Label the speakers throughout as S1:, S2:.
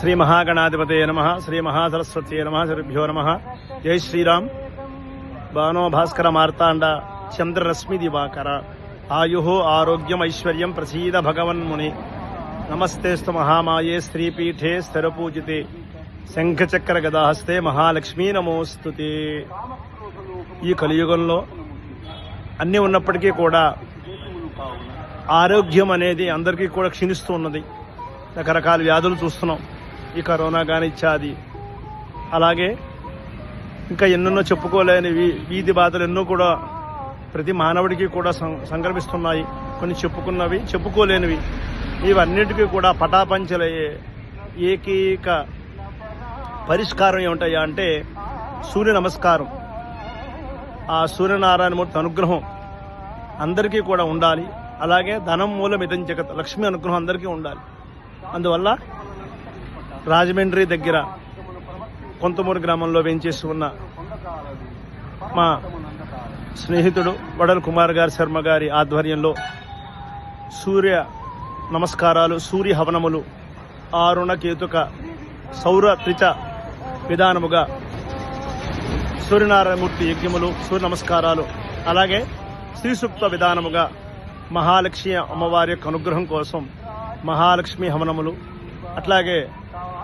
S1: శ్రీ మహాగణాధిపతే నమ శ్రీ మహాసరస్వతే నమ శ్రీభ్యో నమ. జై శ్రీరామ్. భానోభాస్కర మార్తాండ చంద్రరశ్మి దివాకర. ఆయు ఆరోగ్యం ఐశ్వర్యం ప్రసీద భగవన్ముని నమస్తేస్తు మహామాయే శ్రీపీఠే స్థిరపూజితే. శంఖచక్ర గదాహస్తే మహాలక్ష్మీ నమోస్తుతే. ఈ కలియుగంలో అన్నీ ఉన్నప్పటికీ కూడా ఆరోగ్యం అనేది అందరికీ కూడా క్షీణిస్తూ ఉన్నది. రకరకాల వ్యాధులు చూస్తున్నాం. ఈ కరోనా కానీ ఇచ్చాది. అలాగే ఇంకా ఎన్నెన్నో చెప్పుకోలేని వీధి బాధలు ఎన్నో కూడా ప్రతి మానవుడికి కూడా సంక్రమిస్తున్నాయి కొన్ని చెప్పుకున్నవి చెప్పుకోలేనివి. ఇవన్నిటికీ కూడా పటాపంచలయ్యే ఏకైక పరిష్కారం ఏమిటయ్యా అంటే సూర్య నమస్కారం. ఆ సూర్యనారాయణమూర్తి అనుగ్రహం అందరికీ కూడా ఉండాలి. అలాగే ధనం మూలం ఇదం జగత్ లక్ష్మి అనుగ్రహం అందరికీ ఉండాలి. అందువల్ల రాజమండ్రి దగ్గర కొంతమూరు గ్రామంలో వేయించేసి ఉన్న మా స్నేహితుడు వడల్ కుమార్ గారి శర్మ గారి ఆధ్వర్యంలో సూర్య నమస్కారాలు సూర్య హవనములు ఆరుణకేతుక సౌర త్రిచ విధానముగా సూర్యనారాయణమూర్తి యజ్ఞములు సూర్య నమస్కారాలు అలాగే శ్రీసూక్త విధానముగా మహాలక్ష్మి అమ్మవారి యొక్క అనుగ్రహం కోసం మహాలక్ష్మి హవనములు అట్లాగే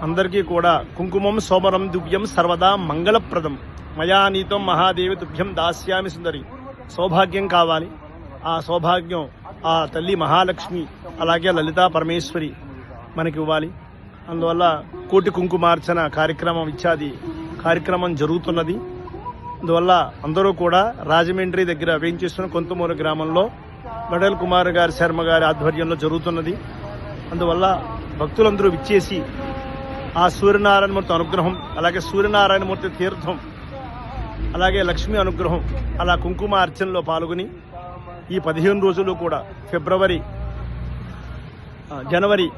S1: అందరికీ కూడా కుంకుమం సోమరం దివ్యం సర్వదా మంగళప్రదం. మయా నీతం మహాదేవి దుభ్యం దాస్యామి సుందరి. సౌభాగ్యం కావాలి. ఆ సౌభాగ్యం ఆ తల్లి మహాలక్ష్మి అలాగే లలితా పరమేశ్వరి మనకి ఇవ్వాలి. అందువల్ల కోటి కుంకుమార్చన కార్యక్రమం ఇత్యాది కార్యక్రమం జరుగుతున్నది. అందువల్ల అందరూ కూడా రాజమండ్రి దగ్గర వేయించేస్తున్న కొంతమూరు గ్రామంలో బడల్ కుమార్ గారి శర్మ గారి ఆధ్వర్యంలో జరుగుతున్నది. అందువల్ల భక్తులందరూ విచ్చేసి ఆ సూర్యనారాయణమూర్తి అనుగ్రహం అలాగే సూర్యనారాయణమూర్తి తీర్థం అలాగే లక్ష్మీ అనుగ్రహం అలా కుంకుమ అర్చనలో పాల్గొని ఈ పదిహేను రోజులు కూడా ఫిబ్రవరి జనవరి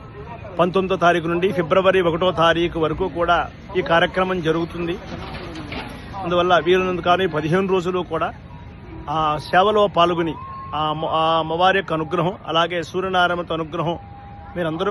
S1: పంతొమ్మిదో తారీఖు నుండి ఫిబ్రవరి ఒకటో తారీఖు వరకు కూడా ఈ కార్యక్రమం జరుగుతుంది. అందువల్ల వీరునందు కానీ పదిహేను రోజులు కూడా ఆ సేవలో పాల్గొని ఆ ఆ అమ్మవారి యొక్క అనుగ్రహం అలాగే సూర్యనారాయణతో అనుగ్రహం మీరందరూ